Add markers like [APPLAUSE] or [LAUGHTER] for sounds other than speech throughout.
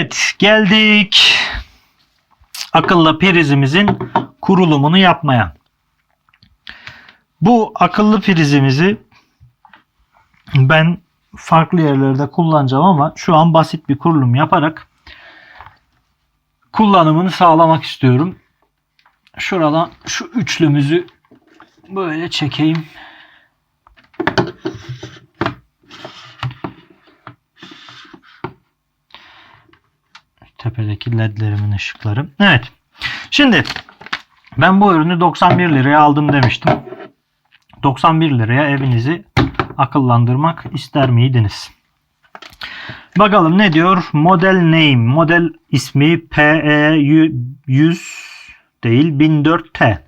Evet geldik akıllı prizimizin kurulumunu yapmaya. Bu akıllı prizimizi ben farklı yerlerde kullanacağım ama şu an basit bir kurulum yaparak kullanımını sağlamak istiyorum. Şuradan şu üçlümüzü böyle çekeyim. Tepedeki ledlerimin ışıkları. Evet. Şimdi ben bu ürünü 91 liraya aldım demiştim. 91 liraya evinizi akıllandırmak ister miydiniz? Bakalım ne diyor? Model name. Model ismi PE100 değil 1004T.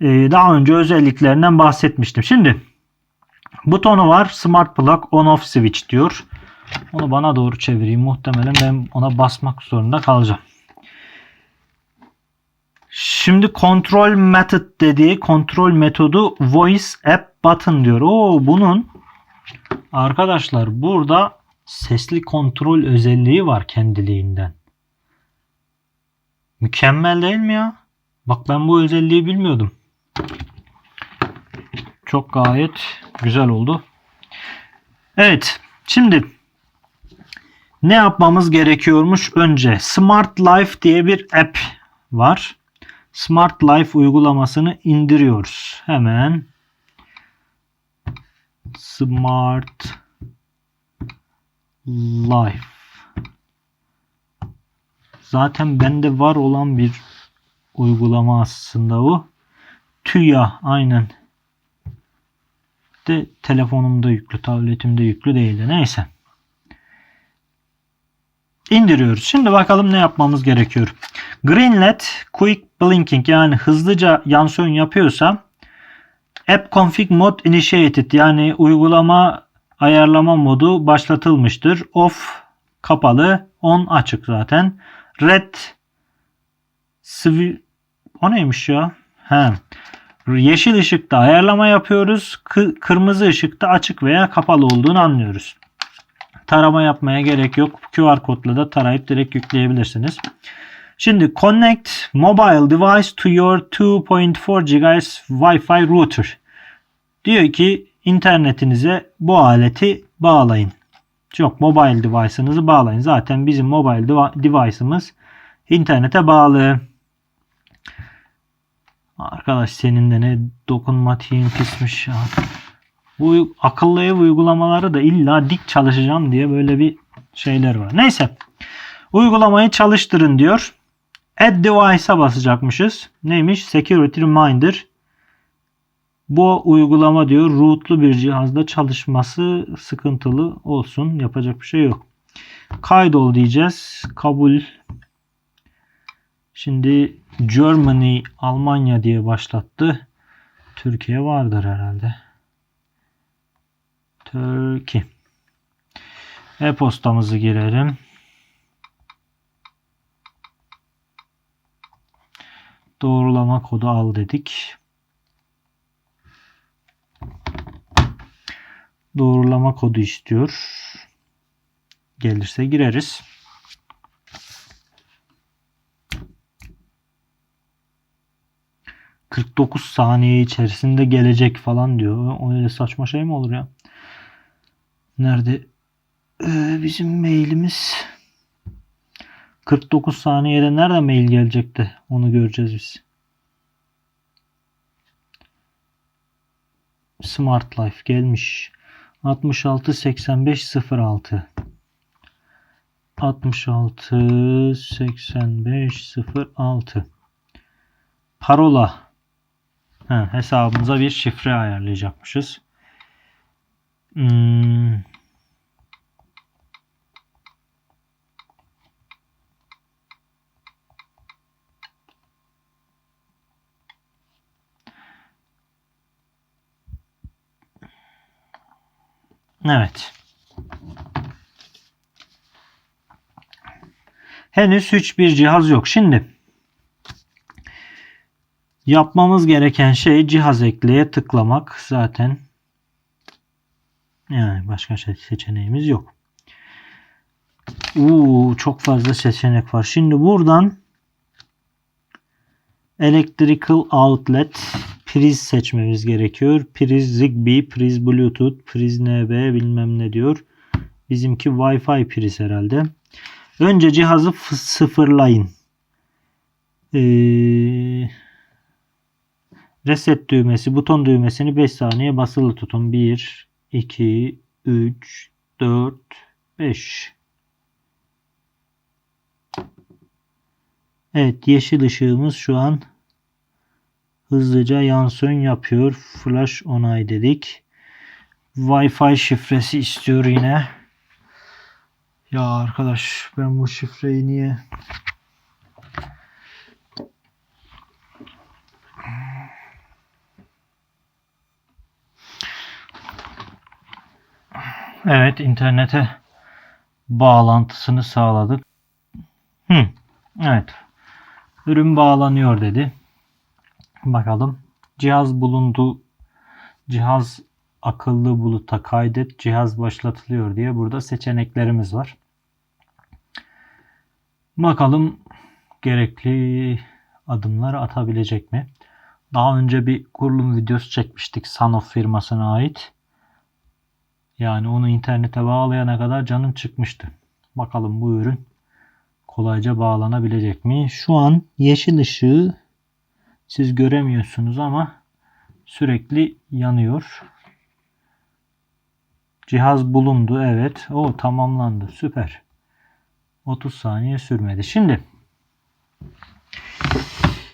Ee, daha önce özelliklerinden bahsetmiştim. Şimdi butonu var. Smart plug on off switch diyor. Onu bana doğru çevireyim. Muhtemelen ben ona basmak zorunda kalacağım. Şimdi kontrol method dediği kontrol metodu voice app button diyor. Oo bunun arkadaşlar burada sesli kontrol özelliği var kendiliğinden. Mükemmel değil mi ya? Bak ben bu özelliği bilmiyordum. Çok gayet güzel oldu. Evet. Şimdi ne yapmamız gerekiyormuş? Önce Smart Life diye bir app var. Smart Life uygulamasını indiriyoruz. Hemen Smart Life. Zaten bende var olan bir uygulama aslında bu. TÜYA aynen. De telefonumda yüklü, tabletimde yüklü değildi. Neyse. İndiriyoruz. Şimdi bakalım ne yapmamız gerekiyor. Green LED Quick Blinking yani hızlıca yansön yapıyorsa App Config Mode Initiated yani uygulama ayarlama modu başlatılmıştır. Off kapalı, on açık zaten. Red Svi o neymiş ya? He. Yeşil ışıkta ayarlama yapıyoruz. Kı- kırmızı ışıkta açık veya kapalı olduğunu anlıyoruz. Tarama yapmaya gerek yok. QR kodla da tarayıp direkt yükleyebilirsiniz. Şimdi connect mobile device to your 2.4 GHz Wi-Fi router. Diyor ki internetinize bu aleti bağlayın. Yok mobile device'ınızı bağlayın. Zaten bizim mobile devi- device'ımız internete bağlı. Arkadaş senin de ne dokunmatiğin pismiş ya. Bu akıllı ev uygulamaları da illa dik çalışacağım diye böyle bir şeyler var. Neyse. Uygulamayı çalıştırın diyor. Add device'a basacakmışız. Neymiş? Security Reminder. Bu uygulama diyor rootlu bir cihazda çalışması sıkıntılı olsun. Yapacak bir şey yok. Kaydol diyeceğiz. Kabul. Şimdi Germany, Almanya diye başlattı. Türkiye vardır herhalde. Turkey. E-postamızı girelim. Doğrulama kodu al dedik. Doğrulama kodu istiyor. Gelirse gireriz. ...49 saniye içerisinde gelecek falan diyor. O öyle saçma şey mi olur ya? Nerede? Ee, bizim mailimiz 49 saniyede nerede mail gelecekti? Onu göreceğiz biz. Smart Life gelmiş. 66 85 06 66 85 06 Parola ha, hesabımıza bir şifre ayarlayacakmışız. Hmm. Evet. Henüz hiçbir cihaz yok. Şimdi yapmamız gereken şey cihaz ekleye tıklamak. Zaten yani başka şey seçeneğimiz yok. Uuu çok fazla seçenek var. Şimdi buradan Electrical Outlet priz seçmemiz gerekiyor. Priz Zigbee, priz Bluetooth, priz NB bilmem ne diyor. Bizimki Wi-Fi priz herhalde. Önce cihazı sıfırlayın. Ee, reset düğmesi, buton düğmesini 5 saniye basılı tutun. 1, 2, 3, 4, 5. Evet yeşil ışığımız şu an hızlıca yansın yapıyor. Flash onay dedik. Wi-Fi şifresi istiyor yine. Ya arkadaş ben bu şifreyi niye Evet internete bağlantısını sağladık. Hı, evet. Ürün bağlanıyor dedi. Bakalım. Cihaz bulundu. Cihaz akıllı buluta kaydet. Cihaz başlatılıyor diye burada seçeneklerimiz var. Bakalım gerekli adımları atabilecek mi? Daha önce bir kurulum videosu çekmiştik Sanof firmasına ait. Yani onu internete bağlayana kadar canım çıkmıştı. Bakalım bu ürün kolayca bağlanabilecek mi? Şu an yeşil ışığı siz göremiyorsunuz ama sürekli yanıyor. Cihaz bulundu. Evet. O tamamlandı. Süper. 30 saniye sürmedi. Şimdi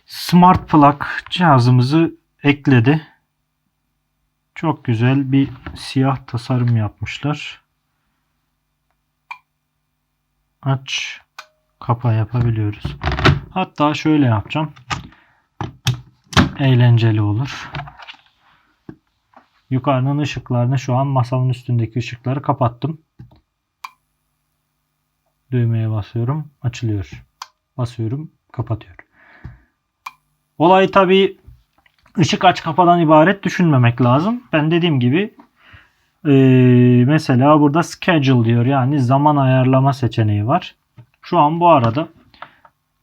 Smart Plug cihazımızı ekledi. Çok güzel bir siyah tasarım yapmışlar. Aç, kapa yapabiliyoruz. Hatta şöyle yapacağım. Eğlenceli olur. Yukarının ışıklarını şu an masanın üstündeki ışıkları kapattım. Düğmeye basıyorum. Açılıyor. Basıyorum. Kapatıyor. Olay tabii ışık aç kapadan ibaret düşünmemek lazım. Ben dediğim gibi eee, mesela burada schedule diyor. Yani zaman ayarlama seçeneği var. Şu an bu arada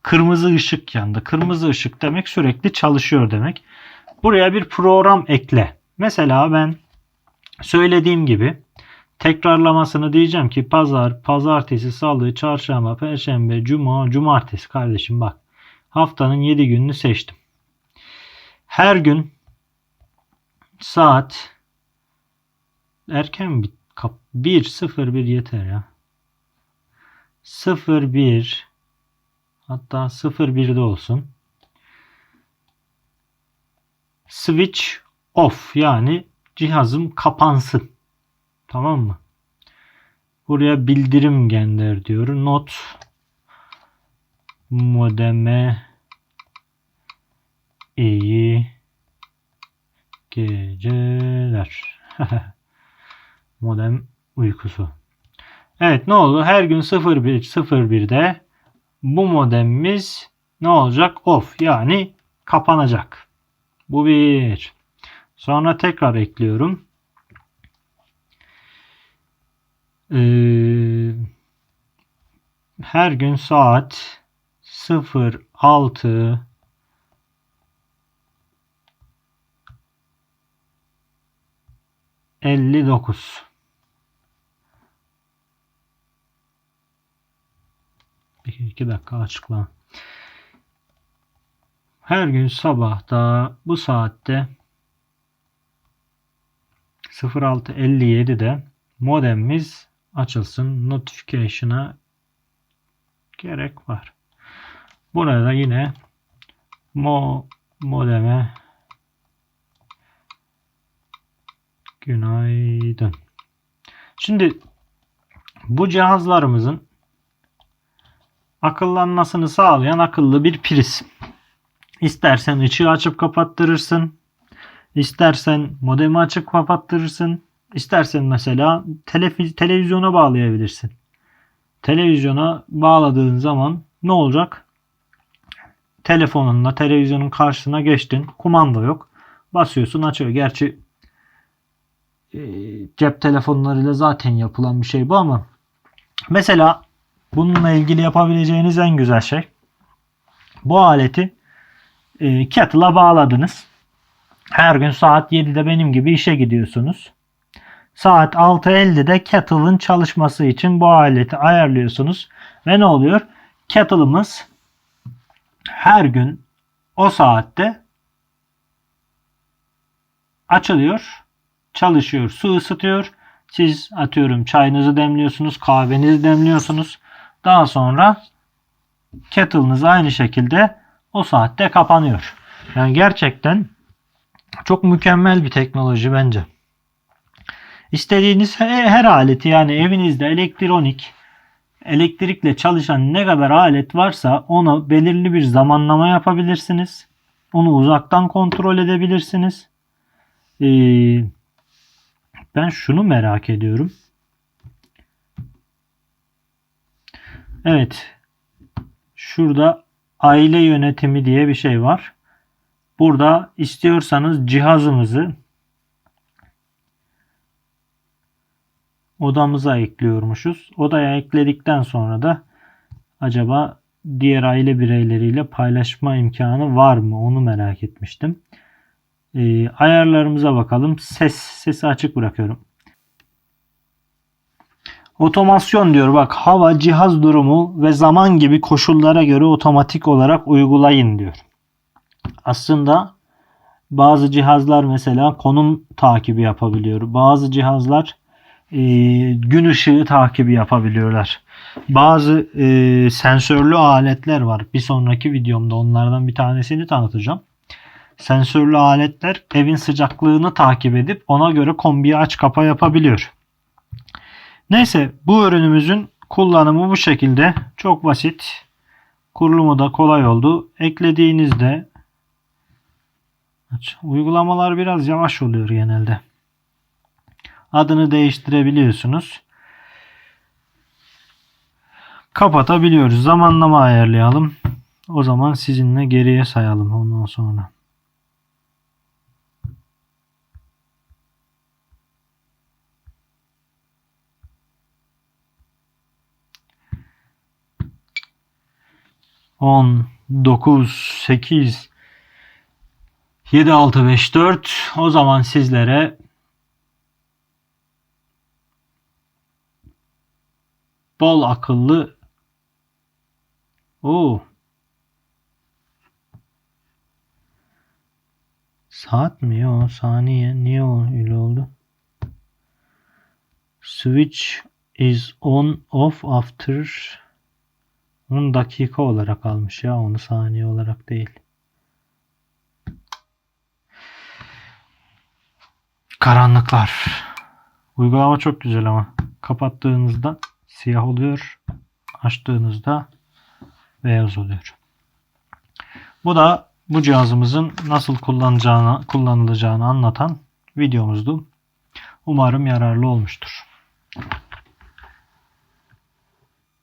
kırmızı ışık yandı. Kırmızı ışık demek sürekli çalışıyor demek. Buraya bir program ekle. Mesela ben söylediğim gibi tekrarlamasını diyeceğim ki pazar, pazartesi, salı, çarşamba, perşembe, cuma, cumartesi kardeşim bak. Haftanın 7 gününü seçtim. Her gün saat erken mi? 1 0 1 yeter ya. 0 1 hatta 0 1'de olsun. Switch off yani cihazım kapansın. Tamam mı? Buraya bildirim gönder diyor. Not modeme iyi geceler. [LAUGHS] Modem uykusu. Evet ne oldu? Her gün 01 01'de bu modemimiz ne olacak? Off yani kapanacak. Bu bir. Sonra tekrar ekliyorum. Ee, her gün saat 06 59 Bir iki dakika açıkla. Her gün sabahta bu saatte 06.57'de modemimiz açılsın. Notification'a gerek var. Burada yine mo modeme günaydın. Şimdi bu cihazlarımızın akıllanmasını sağlayan akıllı bir priz. İstersen ışığı açıp kapattırırsın. İstersen modemi açıp kapattırırsın. İstersen mesela telefiz- televizyona bağlayabilirsin. Televizyona bağladığın zaman ne olacak? Telefonunla televizyonun karşısına geçtin. Kumanda yok. Basıyorsun açıyor. Gerçi e, cep telefonlarıyla zaten yapılan bir şey bu ama mesela Bununla ilgili yapabileceğiniz en güzel şey bu aleti e, kettle'a bağladınız. Her gün saat 7'de benim gibi işe gidiyorsunuz. Saat 6.50'de kettle'ın çalışması için bu aleti ayarlıyorsunuz. Ve ne oluyor? Kettle'ımız her gün o saatte açılıyor, çalışıyor, su ısıtıyor. Siz atıyorum çayınızı demliyorsunuz, kahvenizi demliyorsunuz. Daha sonra kettle'ınız aynı şekilde o saatte kapanıyor. Yani gerçekten çok mükemmel bir teknoloji bence. İstediğiniz he- her aleti yani evinizde elektronik, elektrikle çalışan ne kadar alet varsa onu belirli bir zamanlama yapabilirsiniz. Onu uzaktan kontrol edebilirsiniz. Ee, ben şunu merak ediyorum. Evet. Şurada aile yönetimi diye bir şey var. Burada istiyorsanız cihazımızı odamıza ekliyormuşuz. Odaya ekledikten sonra da acaba diğer aile bireyleriyle paylaşma imkanı var mı? Onu merak etmiştim. Ee, ayarlarımıza bakalım. Ses sesi açık bırakıyorum. Otomasyon diyor bak hava, cihaz durumu ve zaman gibi koşullara göre otomatik olarak uygulayın diyor. Aslında bazı cihazlar mesela konum takibi yapabiliyor. Bazı cihazlar e, gün ışığı takibi yapabiliyorlar. Bazı e, sensörlü aletler var. Bir sonraki videomda onlardan bir tanesini tanıtacağım. Sensörlü aletler evin sıcaklığını takip edip ona göre kombiyi aç kapa yapabiliyor. Neyse bu ürünümüzün kullanımı bu şekilde. Çok basit. Kurulumu da kolay oldu. Eklediğinizde uygulamalar biraz yavaş oluyor genelde. Adını değiştirebiliyorsunuz. Kapatabiliyoruz. Zamanlama ayarlayalım. O zaman sizinle geriye sayalım ondan sonra. On, dokuz, sekiz, yedi, altı, beş, dört. O zaman sizlere bol akıllı Oo. Saat mi o? Saniye. Niye öyle oldu? Switch is on off after onun dakika olarak almış ya onu saniye olarak değil. Karanlıklar. Uygulama çok güzel ama kapattığınızda siyah oluyor. Açtığınızda beyaz oluyor. Bu da bu cihazımızın nasıl kullanacağını, kullanılacağını anlatan videomuzdu. Umarım yararlı olmuştur.